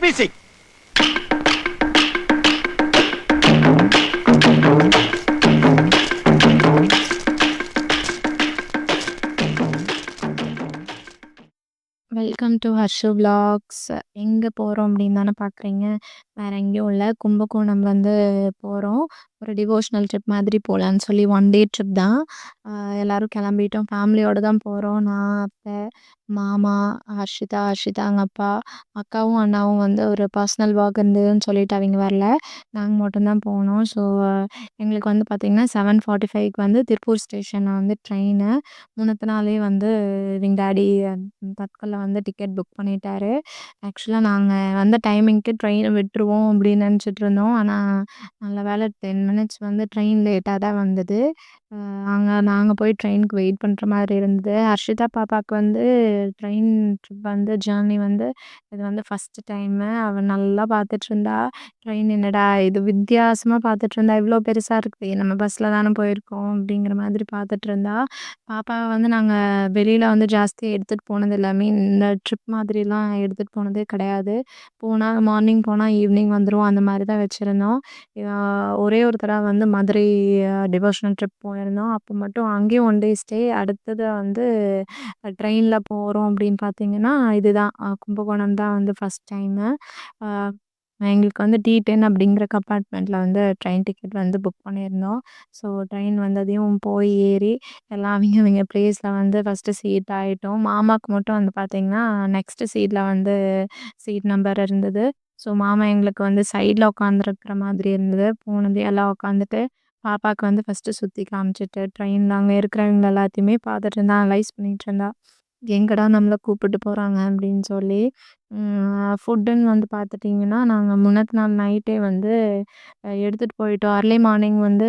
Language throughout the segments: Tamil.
Let me see. To Harshu vlogs எங்கே போகிறோம் அப்படின்னு தானே பார்க்குறீங்க வேறு எங்கேயும் இல்லை. கும்பகோணம் வந்து போகிறோம் ஒரு டிவோஷனல் ட்ரிப் மாதிரி போகலான்னு சொல்லி ஒன் டே ட்ரிப் தான். எல்லோரும் கிளம்பிட்டோம். ஃபேமிலியோடு தான் போகிறோம் நான் அத்தை மாமா ஹர்ஷிதா ஹர்ஷிதா அவங்க அப்பா அக்காவும் அண்ணாவும் வந்து ஒரு பர்சனல் வாக் இருந்ததுன்னு சொல்லிட்டு அவங்க வரல. நாங்கள் மட்டும்தான் போனோம். ஸோ எங்களுக்கு வந்து பார்த்திங்கன்னா செவன் ஃபார்ட்டி ஃபைவ்க்கு வந்து திருப்பூர் ஸ்டேஷனில் வந்து ட்ரெயினு முன்னத்த நாளே வந்து எங்கள் டாடி தற்கொலை வந்து டிக்கெட் புக் பண்ணிட்டாரு. ஆக்சுவலாக நாங்கள் வந்த டைமிங்க்கு ட்ரெயினை விட்டுருவோம் அப்படின்னு நினச்சிட்டு இருந்தோம். ஆனால் நல்ல வேலை டென் மினிட்ஸ் வந்து ட்ரெயின் லேட்டாக தான் வந்தது. அங்கே நாங்கள் போய் ட்ரெயினுக்கு வெயிட் பண்ணுற மாதிரி இருந்தது. ஹர்ஷிதா பாப்பாவுக்கு வந்து ட்ரெயின் ட்ரிப் வந்து ஜேர்னி வந்து இது வந்து ஃபஸ்ட்டு டைமு. அவள் நல்லா பார்த்துட்ருந்தா ட்ரெயின் என்னடா இது வித்தியாசமாக பார்த்துட்ருந்தா இவ்வளோ பெருசாக இருக்குது. நம்ம பஸ்ஸில் தானே போயிருக்கோம் அப்படிங்கிற மாதிரி பார்த்துட்ருந்தா பாப்பாவை வந்து நாங்கள் வெளியில் வந்து ஜாஸ்தியாக எடுத்துகிட்டு போனதில்லை மீன் இந்த ட்ரிப் மாதிரிலாம் எடுத்துகிட்டு போனதே கிடையாது. போனால் மார்னிங் போனால் ஈவினிங் வந்துடும் அந்த மாதிரி தான் வச்சுருந்தோம். ஒரே ஒரு தடவை வந்து மதுரை டிவோஷனல் ட்ரிப் போயிருந்தோம் அப்போ மட்டும் அங்கேயும் ஒன் டே ஸ்டே அடுத்தது வந்து ட்ரெயினில் போகிறோம் அப்படின்னு பார்த்தீங்கன்னா இதுதான். கும்பகோணம் தான் வந்து ஃபஸ்ட் டைமு எங்களுக்கு வந்து டி டென் அப்படிங்கிற கம்பார்ட்மெண்ட்டில் வந்து ட்ரெயின் டிக்கெட் வந்து புக் பண்ணியிருந்தோம். ஸோ ட்ரெயின் வந்ததையும் போய் ஏறி எல்லாம் அவங்க அவங்க ப்ளேஸில் வந்து ஃபஸ்ட்டு சீட் ஆகிட்டோம் மாமாவுக்கு மட்டும் வந்து பார்த்திங்கன்னா நெக்ஸ்ட்டு சீட்டில் வந்து சீட் நம்பர் இருந்தது. ஸோ மாமா எங்களுக்கு வந்து சைடில் உட்காந்துருக்கிற மாதிரி இருந்தது. போனது எல்லாம் உட்காந்துட்டு பாப்பாவுக்கு வந்து ஃபஸ்ட்டு சுற்றி காமிச்சிட்டு ட்ரெயினில் அங்கே இருக்கிறவங்க எல்லாத்தையுமே பார்த்துட்டு இருந்தா அனலைஸ் பண்ணிகிட்டு இருந்தா. எங்கடா நம்மளை கூப்பிட்டு போகிறாங்க அப்படின்னு சொல்லி ஃபுட்டுன்னு வந்து பார்த்துட்டிங்கன்னா நாங்கள் முன்னத்து நாள் நைட்டே வந்து எடுத்துகிட்டு போயிட்டோம். அர்லி மார்னிங் வந்து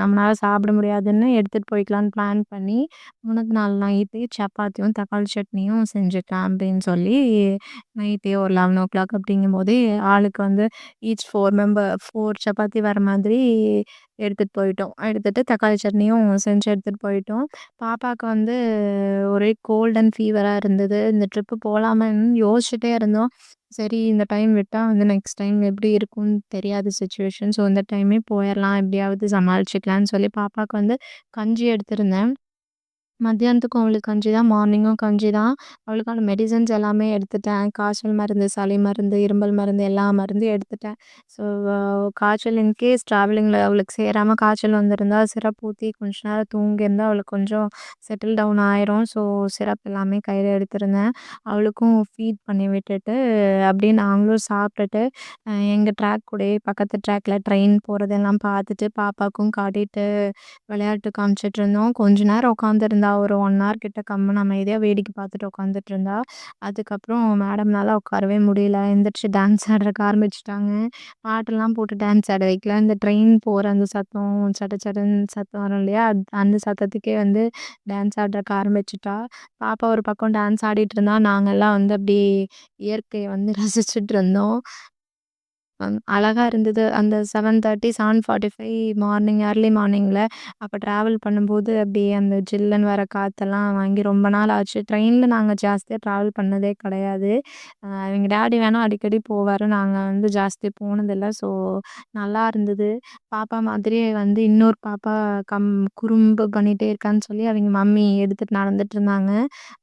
நம்மளால் சாப்பிட முடியாதுன்னு எடுத்துகிட்டு போய்க்கலான்னு பிளான் பண்ணி முன்னத்து நாள் நைட்டே சப்பாத்தியும் தக்காளி சட்னியும் செஞ்சுக்கலாம் அப்படின்னு சொல்லி நைட்டே ஒரு லெவன் ஓ கிளாக் அப்படிங்கும்போதே ஆளுக்கு வந்து each four member four chapati வர மாதிரி எடுத்துகிட்டு போயிட்டோம். எடுத்துகிட்டு தக்காளி சட்னியும் செஞ்சு எடுத்துகிட்டு போயிட்டோம். பாப்பாவுக்கு வந்து ஒரே கோல்ட் அண்ட் ஃபீவராக இருந்தது. இந்த ட்ரிப்பு போகலாமான்னு யோசிச்சுட்டே இருந்தோம். சரி இந்த டைம் விட்டால் வந்து நெக்ஸ்ட் டைம் எப்படி இருக்கும்னு தெரியாத சுச்சுவேஷன் ஸோ இந்த டைமே போயிடலாம் எப்படியாவது சமாளிச்சிக்கலான்னு சொல்லி பாப்பாவுக்கு வந்து கஞ்சி எடுத்திருந்தேன். மத்தியானத்துக்கும் அவளுக்கு கஞ்சி தான் மார்னிங்கும் கஞ்சி தான். அவளுக்கான மெடிசன்ஸ் எல்லாமே எடுத்துட்டேன். காய்ச்சல் மருந்து சளி மருந்து இருமல் மருந்து எல்லா மருந்தும் எடுத்துட்டேன். ஸோ காய்ச்சல் இன்கேஸ் ட்ராவலிங்கில் அவளுக்கு சேராமல் காய்ச்சல் வந்திருந்தா சிரப் ஊற்றி கொஞ்ச நேரம் தூங்கியிருந்தால் அவளுக்கு கொஞ்சம் செட்டில் டவுன் ஆயிரும். ஸோ சிரப் எல்லாமே கையில் எடுத்திருந்தேன். அவளுக்கும் ஃபீட் பண்ணி விட்டுட்டு அப்படியே நாங்களும் சாப்பிட்டுட்டு எங்கள் ட்ராக் கூடயே பக்கத்து ட்ராக்கில் ட்ரெயின் போகிறதெல்லாம் பார்த்துட்டு பாப்பாவுக்கும் காட்டிட்டு விளையாட்டு காமிச்சிட்டு இருந்தோம். கொஞ்ச நேரம் உட்காந்துருந்தா ஒரு ஒன் ஹவர் கிட்ட கம்முனு அமைதியாக வேடிக்கை பார்த்துட்டு உட்காந்துட்டு இருந்தா அதுக்கப்புறம் மேடம்னால உட்காரவே முடியல. எந்திரிச்சு டான்ஸ் ஆடுறக்கு ஆரம்பிச்சிட்டாங்க. பாட்டெல்லாம் போட்டு டான்ஸ் ஆட வைக்கல. இந்த ட்ரெயின் போகிற அந்த சத்தம் சட சடன்னு சத்தம் வரும் இல்லையா? அந்த சத்தத்துக்கே வந்து டான்ஸ் ஆடுறக்கு ஆரம்பிச்சிட்டா. பாப்பா ஒரு பக்கம் டான்ஸ் ஆடிட்டு இருந்தா நாங்கள்லாம் வந்து அப்படியே இயற்கையை வந்து ரசிச்சுட்டு இருந்தோம். அழகா இருந்தது. அந்த 7:30, 7:45 மார்னிங் ஏர்லி மார்னிங்கில் அப்போ ட்ராவல் பண்ணும்போது அப்படியே அந்த ஜில்லுன்னு வர காற்றெல்லாம் வாங்கி ரொம்ப நாள் ஆச்சு. ட்ரெயினில் நாங்கள் ஜாஸ்தியாக ட்ராவல் பண்ணதே கிடையாது. எங்கள் டாடி வேணால் அடிக்கடி போவார் நாங்கள் வந்து ஜாஸ்தி போனதில்ல. ஸோ நல்லா இருந்தது. பாப்பா மாதிரியே வந்து இன்னொரு பாப்பா கம் குறும்பு பண்ணிகிட்டே இருக்கான்னு சொல்லி அவங்க மம்மி எடுத்துகிட்டு நடந்துட்டு இருந்தாங்க.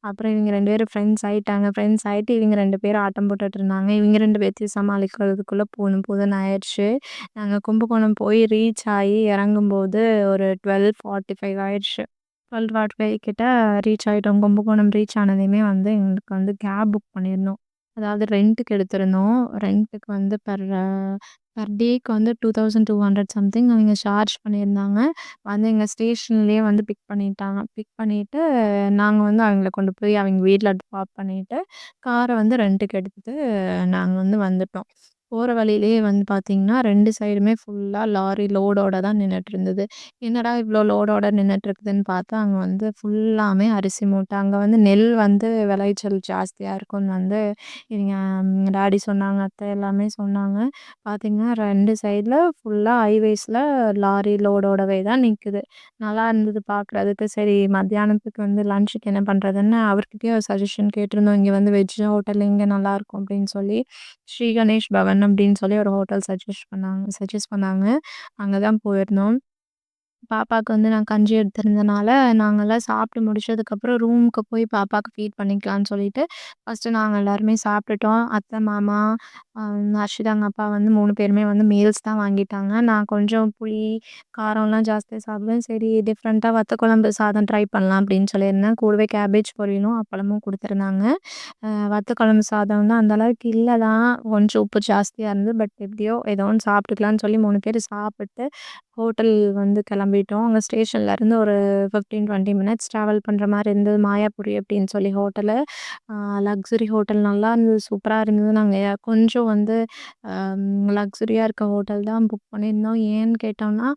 அப்புறம் இவங்க ரெண்டு பேரும் ஃப்ரெண்ட்ஸ் ஆயிட்டாங்க. ஃப்ரெண்ட்ஸ் ஆயிட்டு இவங்க ரெண்டு பேரும் ஆட்டம் போட்டுட்டு இருந்தாங்க. இவங்க ரெண்டு பேத்தையும் சமாளிக்கிறதுக்குள்ளே போதும் போதும்ன்னு ஆயிடுச்சு. நாங்கள் கும்பகோணம் போய் ரீச் ஆகி இறங்கும்போது ஒரு 12:45 ஆயிடுச்சு. 12:45 கிட்ட ரீச் ஆகிட்டோம் கும்பகோணம் ரீச் ஆனதையுமே வந்து எங்களுக்கு வந்து கேப் புக் பண்ணியிருந்தோம். அதாவது ரெண்ட்டுக்கு எடுத்திருந்தோம். ரெண்ட்டுக்கு வந்து பெர் பர் டேக்கு வந்து 2200 சம்திங் அவங்க சார்ஜ் பண்ணியிருந்தாங்க. வந்து எங்கள் ஸ்டேஷன்லேயே வந்து பிக் பண்ணிட்டாங்க. பிக் பண்ணிவிட்டு நாங்கள் வந்து அவங்கள கொண்டு போய் அவங்க வீட்டில் ட்ராப் பண்ணிவிட்டு காரை வந்து ரெண்ட்டுக்கு எடுத்துட்டு நாங்கள் வந்து வந்துட்டோம். போகிற வழியிலேயே வந்து பார்த்தீங்கன்னா, 2 சைடுமே ஃபுல்லா லாரி லோடோட தான் நின்னுட்டுருந்தது. என்னடா இவ்ளோ லோடோட நின்னுட்டுருக்குதுன்னு பார்த்தா, அங்க வந்து ஃபுல்லாமே அரிசி மூட்டை. அங்க வந்து நெல் வந்து விளைச்சல் ஜாஸ்தியா இருக்கும்னு வந்து எங்க டாடி சொன்னாங்க, அத்தை எல்லாமே சொன்னாங்க. பார்த்தீங்கன்னா, 2 சைடில் ஃபுல்லா ஹைவேஸ்ல லாரி லோடோடவே தான் நிக்குது. நல்லா இருந்தது பார்க்குறதுக்கு. சரி மத்தியானத்துக்கு வந்து லன்ச்சுக்கு என்ன பண்ணுறதுன்னு அவர்கிட்டயே ஒரு சஜஷன் கேட்டிருந்தோம். இங்க வந்து வெஜ் ஹோட்டல் எங்க நல்லாயிருக்கும் அப்படின்னு சொல்லி, ஸ்ரீ கணேஷ் பவன் அப்படின்னு சொல்லி ஒரு ஹோட்டல் சஜஸ்ட் பண்ணாங்க சஜஸ்ட் பண்ணாங்க. அங்கே தான் போயிருந்தோம். பாப்பாக்கு வந்து நான் கஞ்சி எடுத்திருந்தனால, நாங்கள்லாம் சாப்பிட்டு முடிச்சதுக்கப்புறம் ரூமுக்கு போய் பாப்பாவுக்கு ஃபீட் பண்ணிக்கலாம்னு சொல்லிட்டு, ஃபஸ்ட்டு நாங்க எல்லாருமே சாப்பிட்டுட்டோம். அத்தை, மாமா, ஹர்ஷிதா அவங்க அப்பா வந்து 3 பேருமே வந்து மீல்ஸ் தான் வாங்கிட்டாங்க. நான் கொஞ்சம் புளி, காரம்லாம் ஜாஸ்தியாக சாப்பிடுவேன். சரி டிஃப்ரெண்ட்டாக வத்த குழம்பு சாதம் ட்ரை பண்ணலாம் அப்படின்னு சொல்லியிருந்தேன். கூடவே கேபேஜ் பொரியலும், அப்பளமும் கொடுத்துருந்தாங்க அ வத்த குழம்பு சாதம் வந்து அந்த அளவுக்கு இல்லை தான். கொஞ்சம் உப்பு ஜாஸ்தியாக இருந்தது. பட் எப்படியோ ஏதோ ஒன்று சாப்பிட்டுக்கலான்னு சொல்லி 3 பேர் சாப்பிட்டு, ஹோட்டல் வந்து கிளம்பிட்டோம். அங்கே ஸ்டேஷன்லேருந்து ஒரு 15, 20 மினிட்ஸ் ட்ராவல் பண்ணுற மாதிரி இருந்தது. மாயாபுரி அப்படின்னு சொல்லி ஹோட்டலு. லக்ஸுரி ஹோட்டல் நல்லா இருந்தது. சூப்பராக இருந்தது. நாங்கள் கொஞ்சம் வந்து லக்ஸுரியாக இருக்க ஹோட்டல் தான் புக் பண்ணியிருந்தோம். ஏன்னு கேட்டோம்னா,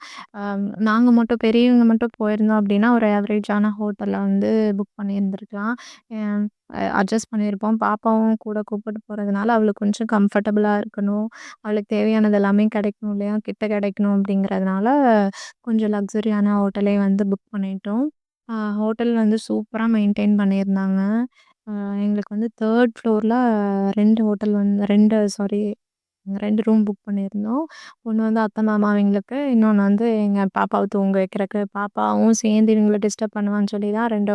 நாங்கள் மட்டும் பெரியவங்க மட்டும் போயிருந்தோம் அப்படின்னா, ஒரு ஆவரேஜான ஹோட்டலில் வந்து புக் பண்ணியிருந்துருக்கலாம் அட்ஜஸ்ட் பண்ணியிருப்போம். பாப்பாவும் கூட கூப்பிட்டு போகிறதுனால அவளுக்கு கொஞ்சம் கம்ஃபர்டபுளாக இருக்கணும். அவளுக்கு தேவையானது எல்லாமே கிடைக்கணும் இல்லையா? கிட்ட கிடைக்கணும் அப்படிங்கிறதுனால, கொஞ்சம் லக்ஸுரியான ஹோட்டலே வந்து புக் பண்ணிட்டோம். ஹோட்டல் வந்து சூப்பராக மெயின்டைன் பண்ணியிருந்தாங்க. எங்களுக்கு வந்து 3 ஃப்ளோர்ல 2 ஹோட்டல் வந்து 2 சாரி 2 ரூம் புக் பண்ணியிருந்தோம். ஒண்ணு வந்து அத்தை, மாமா அவங்களுக்கு. இன்னொன்னு வந்து எங்க பாப்பாவ தூங்க வைக்கிறக்கு. பாப்பாவும் சேர்ந்து இவங்கள டிஸ்டர்ப் பண்ணுவான்னு சொல்லி தான் 2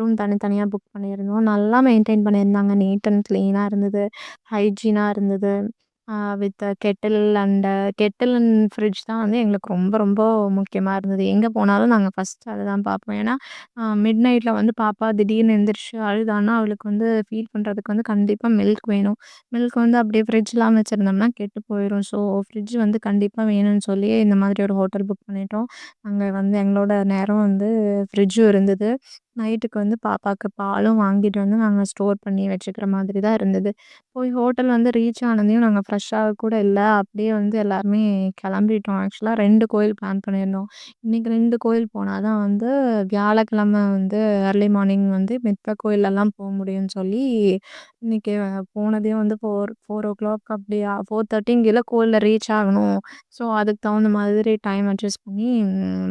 ரூம் தனித்தனியா புக் பண்ணியிருந்தோம். நல்லா மெயின்டெயின் பண்ணியிருந்தாங்க. நீட் அண்ட் கிளீனா இருந்தது. ஹைஜீனா இருந்தது. அ with kettle and kettle and fridge தான் வந்து எங்களுக்கு ரொம்ப ரொம்ப முக்கியமா இருந்தது. எங்க போனாலும் நாங்க ஃபர்ஸ்ட்டு அதுதான் பார்ப்போம். ஏன்னா, அ மிட் நைட்ல வந்து பாப்பா திடீர்னு எந்திரிச்சு அழுதான்னா, அவளுக்கு வந்து ஃபீட் பண்ணுறதுக்கு வந்து கண்டிப்பா மில்க் வேணும். மில்க் வந்து அப்படியே ஃப்ரிட்ஜ்லாம் வச்சிருந்தோம்னா கெட்டு போயிரும். ஸோ ஃப்ரிட்ஜ் வந்து கண்டிப்பா வேணும்னு சொல்லி இந்த மாதிரி ஒரு ஹோட்டல் புக் பண்ணிட்டோம். அங்க வந்து எங்களோட நேரம் வந்து ஃப்ரிட்ஜும் இருந்தது. நைட்டுக்கு வந்து பாப்பாக்கு பாலும் வாங்கிட்டு வந்து நாங்க ஸ்டோர் பண்ணி வச்சுக்கிற மாதிரி தான் இருந்தது. போய் ஹோட்டல் வந்து ரீச் ஆனதையும் நாங்க ஃப்ரெஷ்ஷாக கூட இல்ல. அப்படியே வந்து எல்லாருமே கிளம்பிட்டோம். ஆக்சுவலா 2 கோயில் பிளான் பண்ணியிருந்தோம். இன்னைக்கு 2 கோயில் போனா தான் வந்து வியாழக்கிழமை வந்து ஏர்லி மார்னிங் வந்து மித்த கோயிலெல்லாம் போ முடியும்னு சொல்லி, இன்னைக்கு போனதே வந்து 4 4:00 அப்படியா 4:30ங்கில கோயில்ல ரீச் ஆகணும். ஸோ அதுக்கு தகுந்த மாதிரி டைம் அட்ஜஸ்ட் பண்ணி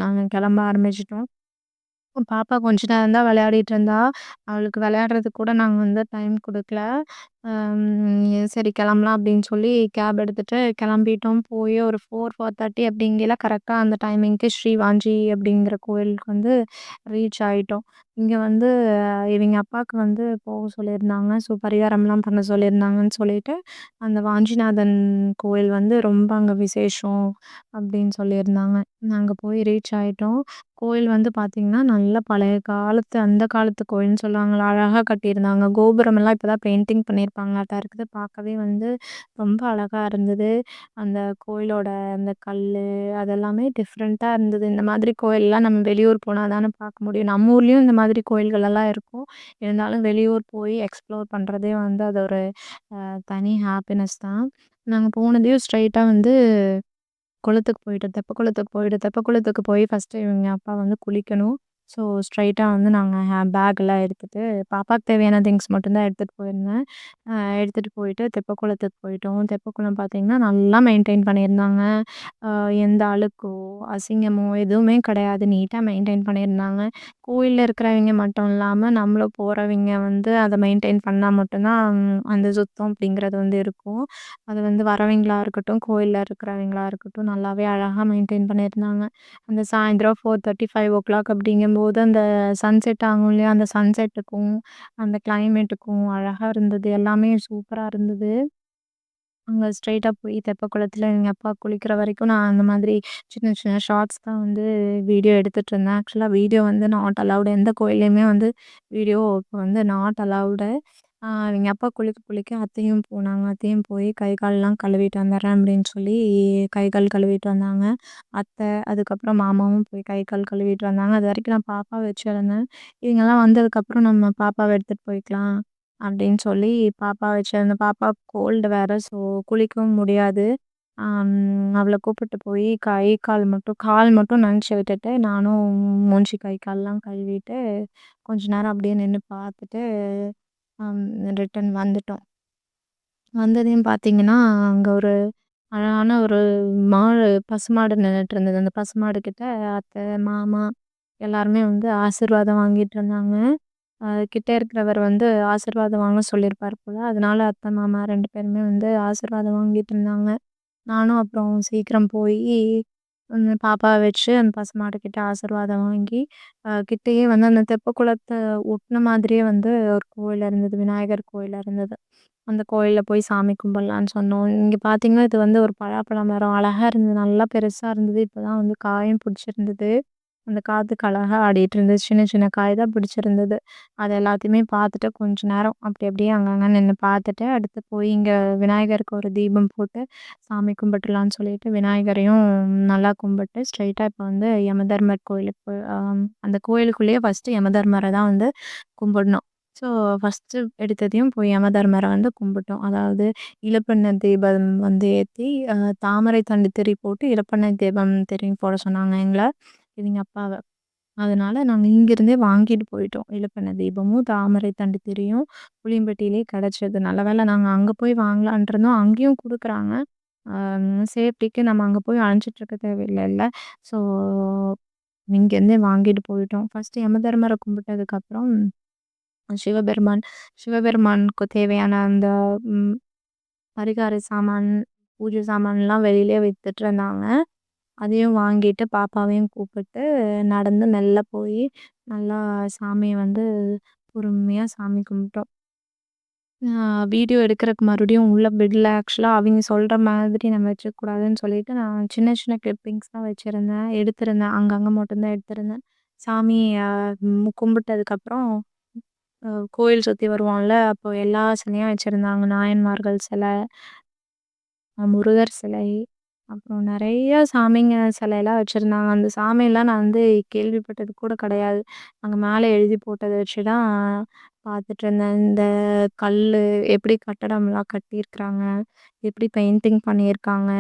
நாங்க கிளம்ப ஆரம்பிச்சிட்டோம் பாப்பா கொஞ்ச நேரம் தான் விளையாடிட்டு இருந்தா. அவளுக்கு விளையாடுறதுக்கு கூட நாங்கள் வந்து டைம் கொடுக்கல சரி கிளம்பலாம் அப்படின்னு சொல்லி கேப் எடுத்துட்டு கிளம்பிட்டோம். போய் ஒரு 4, 4:30 அப்படிங்கையில கரெக்ட்டா அந்த டைமிங்க்கு ஸ்ரீவாஞ்சி அப்படிங்கிற கோயிலுக்கு வந்து ரீச் ஆயிட்டோம். இங்க வந்து இவங்க அப்பாவுக்கு வந்து போக சொல்லியிருந்தாங்க. ஸோ பரிகாரம்லாம் பண்ண சொல்லியிருந்தாங்கன்னு சொல்லிட்டு, அந்த வாஞ்சிநாதன் கோயில் வந்து ரொம்ப அங்க விசேஷம் அப்படின்னு சொல்லியிருந்தாங்க. நாங்க போய் ரீச் ஆயிட்டோம். கோயில் வந்து பார்த்தீங்கன்னா, நல்ல பழைய காலத்து அந்த காலத்து கோயில்னு சொல்லுவாங்கல்ல, அழகா கட்டியிருந்தாங்க. கோபுரமெல்லாம் இப்போ தான் பெயிண்டிங் பண்ணியிருப்பாங்களாட்டம் இருக்குது. பார்க்கவே வந்து ரொம்ப அழகா இருந்தது. அந்த கோயிலோட அந்த கல்லு அதெல்லாமே டிஃப்ரெண்ட்டா இருந்தது. இந்த மாதிரி கோயில்லாம் நம்ம வெளியூர் போனா தானே பார்க்க முடியும். நம்ம ஊர்லயும் இந்த மாதிரி கோயில்கள் எல்லாம் இருக்கும். இருந்தாலும் வெளியூர் போய் எக்ஸ்ப்ளோர் பண்றதே வந்து அது ஒரு அ தனி ஹாப்பினஸ் தான். நாங்க போனதையும் ஸ்ட்ரெயிட்டா வந்து குளத்துக்கு போயிட்டோம். தெப்பக்குளத்துக்கு போயிட்டோம். தெப்பக்குளத்துக்கு போய் ஃபர்ஸ்ட்டு இவங்க அப்பா வந்து குளிக்கணும். ஸோ ஸ்ட்ரைட்டாக வந்து நாங்கள் ஹே பேக்லாம் எடுத்துட்டு பாப்பாவுக்கு தேவையான திங்ஸ் மட்டும்தான் எடுத்துகிட்டு போயிருந்தேன். எடுத்துகிட்டு போயிட்டு தெப்பக்குளத்துக்கு போயிட்டோம். தெப்பக்குளம் பார்த்தீங்கன்னா, நல்லா மெயின்டைன் பண்ணியிருந்தாங்க. எந்த அழுக்கோ, அசிங்கமோ எதுவுமே கிடையாது. நீட்டாக மெயின்டைன் பண்ணியிருந்தாங்க. கோயிலில் இருக்கிறவங்க மட்டும் இல்லாமல் நம்மளும் போகிறவங்க வந்து அதை மெயின்டைன் பண்ணால் மட்டும்தான் அந்த சுத்தம் அப்படிங்கிறது வந்து இருக்கும். அது வந்து வரவங்களா இருக்கட்டும், கோயிலில் இருக்கிறவங்களா இருக்கட்டும், நல்லாவே அழகாக மெயின்டைன் பண்ணியிருந்தாங்க. அந்த சாயந்தரம் 4:30, 5:00 போது அந்த சன்செட் ஆகும் இல்லையா? அந்த சன்செட்டுக்கும், அந்த கிளைமேட்டுக்கும் அழகா இருந்தது. எல்லாமே சூப்பரா இருந்தது. அங்க ஸ்ட்ரெயிட்டா போய் தெப்பக்குளத்துல எங்க அப்பா குளிக்கிற வரைக்கும் நான் அந்த மாதிரி சின்ன சின்ன ஷார்ட்ஸ் தான் வந்து வீடியோ எடுத்துட்டுருந்தேன். ஆக்சுவலா வீடியோ வந்து நாட் அலவுட். எந்த கோயில்லயுமே வந்து வீடியோ இப்போ வந்து நாட் அலவுடு. எங்கள் அப்பா குளிக்க குளிக்க அத்தையும் போனாங்க. அத்தையும் போய் கை கால்லாம் கழுவிட்டு வந்துடுறேன் அப்படின்னு சொல்லி கை கால் கழுவிட்டு வந்தாங்க. அத்தை, அதுக்கப்புறம் மாமாவும் போய் கை கால் கழுவிட்டு வந்தாங்க. அது வரைக்கும் நான் பாப்பாவை வச்சிருந்தேன். இவங்கெல்லாம் வந்ததுக்கப்புறம் நம்ம பாப்பாவை எடுத்துகிட்டு போய்க்கலாம். அப்படின்னு சொல்லி பாப்பா வச்சுருந்தேன் பாப்பா கோல்டு வேறு ஸோ குளிக்கவும் முடியாது. அவளை கூப்பிட்டு போய் கை, கால் மட்டும் கால் மட்டும் நனைச்சி விட்டுட்டு, நானும் மூஞ்சி, கை, கால்லாம் கழுவிட்டு, கொஞ்ச நேரம் அப்படியே நின்று பார்த்துட்டு, ரிட்டர்ன் வந்துட்டோம். வந்ததையும் பார்த்தீங்கன்னா, அங்கே ஒரு அழகான ஒரு மாடு பசுமாடு நின்றுட்டு இருந்தது. அந்த பசுமாடு கிட்ட அத்தை, மாமா எல்லாருமே வந்து ஆசிர்வாதம் வாங்கிட்டு இருந்தாங்க. கிட்ட இருக்கிறவர் வந்து ஆசிர்வாதம் வாங்க சொல்லியிருப்பார் போல் அதனால அத்தை, மாமா ரெண்டு பேருமே வந்து ஆசீர்வாதம் வாங்கிட்டு இருந்தாங்க. நானும் அப்புறம் சீக்கிரம் போய் அந்த பாப்பாவ வச்சு அந்த பசுமாடு கிட்ட ஆசீர்வாதம் வாங்கி, அ கிட்டயே வந்து அந்த தெப்பக்குளத்த ஒட்டுன மாதிரியே வந்து ஒரு கோயில் இருந்தது. விநாயகர் கோயில் இருந்தது. அந்த கோயில்ல போய் சாமி கும்பிடலான்னு சொன்னோம். இங்க பார்த்தீங்கன்னா, இது வந்து ஒரு பலாப்பழ மரம். அழகா இருந்தது. நல்லா பெருசா இருந்தது. இப்பதான் வந்து காயும் பிடிச்சிருந்தது. அந்த காற்றுக்கு அழகாக ஆடிட்டு இருந்தது. சின்ன சின்ன காய் தான் பிடிச்சிருந்தது. அது எல்லாத்தையுமே பார்த்துட்டு கொஞ்ச நேரம் அப்படி அப்படியே அங்கங்கே நின்று பார்த்துட்டு, அடுத்து போய் இங்கே விநாயகருக்கு ஒரு தீபம் போட்டு சாமி கும்பிட்டுலான்னு சொல்லிட்டு விநாயகரையும் நல்லா கும்பிட்டு, ஸ்ட்ரைட்டாக இப்போ வந்து யமதர்மர் கோயிலுக்கு போய் அந்த கோயிலுக்குள்ளேயே ஃபர்ஸ்ட்டு யமதர்மரை தான் வந்து கும்பிடணும். ஸோ ஃபர்ஸ்ட்டு எடுத்ததையும் போய் யமதர்மரை வந்து கும்பிட்டோம். அதாவது இலுப்பெண்ணெய் தீபம் வந்து ஏற்றி தாமரை தண்டு திரி போட்டு இலுப்பெண்ணெய் தீபம் திரி போட சொன்னாங்க எங்களை எங்கள் அப்பாவை அதனால நாங்கள் இங்கேருந்தே வாங்கிட்டு போயிட்டோம். இலுப்பெண்ணெய் தீபமும், தாமரை தண்டு திரியும் புளியம்பட்டியிலே கிடச்சது நல்ல வேளை நாங்கள் அங்கே போய் வாங்கலான்ட்டு இருந்தோம். அங்கேயும் கொடுக்குறாங்க சேஃப்டிக்கு நம்ம அங்கே போய் அலைஞ்சிட்டு தேவையில்லைல்ல ஸோ இங்கேருந்தே வாங்கிட்டு போயிட்டோம். ஃபர்ஸ்ட்டு யமதர்மரை கும்பிட்டதுக்கப்புறம் சிவபெருமான் சிவபெருமானுக்கு தேவையான அந்த பரிகார சாமான், பூஜை சாமான்லாம் வெளியிலே வித்துட்டு இருந்தாங்க. அதையும் வாங்கிட்டு பாப்பாவையும் கூப்பிட்டு நடந்து மெல்ல போய் நல்லா சாமியை வந்து பொறுமையாக சாமி கும்பிட்டோம். வீடியோ எடுக்கிறதுக்கு மறுபடியும் உள்ள பெட்டில் ஆக்சுவலாக அவங்க சொல்கிற மாதிரி நம்ம வச்சுக்கக்கூடாதுன்னு சொல்லிட்டு, நான் சின்ன சின்ன கிளிப்பிங்ஸ் தான் வச்சுருந்தேன் எடுத்திருந்தேன். அங்கங்கே மட்டும்தான் எடுத்திருந்தேன். சாமி கும்பிட்டதுக்கப்புறம் கோயில் சுற்றி வருவோம்ல, அப்போ எல்லா சிலையும் வச்சுருந்தாங்க நாயன்மார்கள் சிலை, முருகர் சிலை, அப்புறம் நெறைய சாமிங்க சிலைலாம் வச்சிருந்தாங்க. அந்த சாமியெல்லாம் நான் வந்து கேள்விப்பட்டது கூட கிடையாது. அங்க மேல எழுதி போட்டத வச்சு தான் பார்த்துட்டுருந்தேன். இந்த கல்லு எப்படி கட்டடம்லாம் கட்டியிருக்கிறாங்க, எப்படி பெயிண்டிங் பண்ணியிருக்காங்க,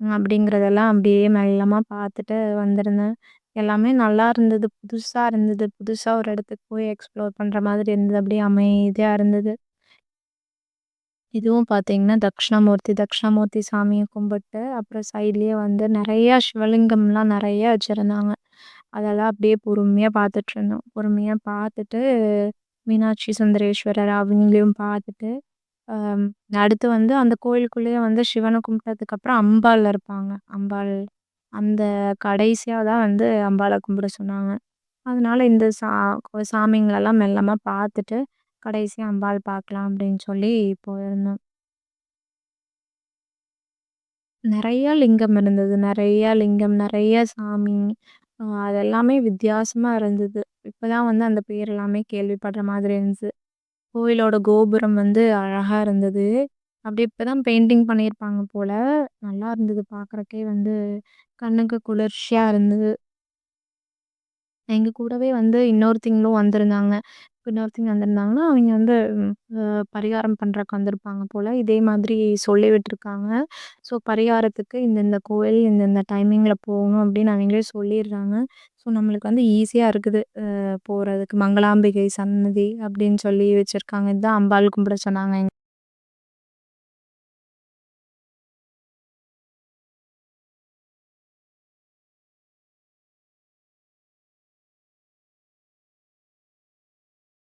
அப்படிங்கிறதெல்லாம் அப்படியே மெல்லமா பார்த்துட்டு வந்திருந்தேன். எல்லாமே நல்லா இருந்தது. புதுசா இருந்தது. புதுசா ஒரு இடத்துக்கு போய் எக்ஸ்ப்ளோர் பண்ற மாதிரி இருந்தது. அப்படியே அமைதியா இருந்தது. இதுவும் பார்த்தீங்கன்னா, தக்ஷணாமூர்த்தி தக்ஷணாமூர்த்தி சாமியை கும்பிட்டு, அப்புறம் சைட்லேயே வந்து நிறையா சிவலிங்கம்லாம் நிறைய வச்சிருந்தாங்க. அதெல்லாம் அப்படியே பொறுமையாக பார்த்துட்ருந்தோம் பொறுமையாக பார்த்துட்டு, மீனாட்சி சுந்தரேஸ்வரர் அவங்களையும் பார்த்துட்டு, அடுத்து வந்து அந்த கோயிலுக்குள்ளேயே வந்து சிவனை கும்பிட்டதுக்கப்புறம் அம்பாள் இருப்பாங்க. அம்பாள் அந்த கடைசியாக தான் வந்து அம்பாளை கும்பிட சொன்னாங்க. அதனால இந்த சா சாமிங்களெல்லாம் மெல்லமாக பார்த்துட்டு, கடைசி அம்பாள் பார்க்கலாம் அப்படின்னு சொல்லி போயிருந்தோம். நிறையா லிங்கம் இருந்தது. நிறையா லிங்கம், நிறைய சாமி. அதெல்லாமே அது எல்லாமே வித்தியாசமா இருந்தது. இப்பதான் வந்து அந்த பேர் எல்லாமே கேள்விப்படுற மாதிரி இருந்துச்சு. கோயிலோட கோபுரம் வந்து அழகாக இருந்தது. அப்படி இப்போ தான் பெயிண்டிங் பண்ணியிருப்பாங்க போல் நல்லா இருந்தது பார்க்குறக்கே வந்து கண்ணுக்கு குளிர்ச்சியாக இருந்தது. எங்க கூடவே வந்து இன்னொருத்திங்களும் வந்திருந்தாங்க. இன்னொருத்திங்க வந்திருந்தாங்கன்னா, அவிங்க வந்து அ பரிகாரம் பண்றக்கு வந்திருப்பாங்க போல. இதே மாதிரி சொல்லி விட்டுருக்காங்க. ஸோ பரிகாரத்துக்கு இந்தந்த கோயில், இந்தந்த டைமிங்ல போகணும் அப்படின்னு அவிங்களே சொல்லிடுறாங்க. ஸோ நம்மளுக்கு வந்து ஈஸியா இருக்குது. அ போறதுக்கு. மங்களாம்பிகை சன்னதி அப்படின்னு சொல்லி வச்சிருக்காங்க. இதுதான் அம்பாள் கும்பிட சொன்னாங்க.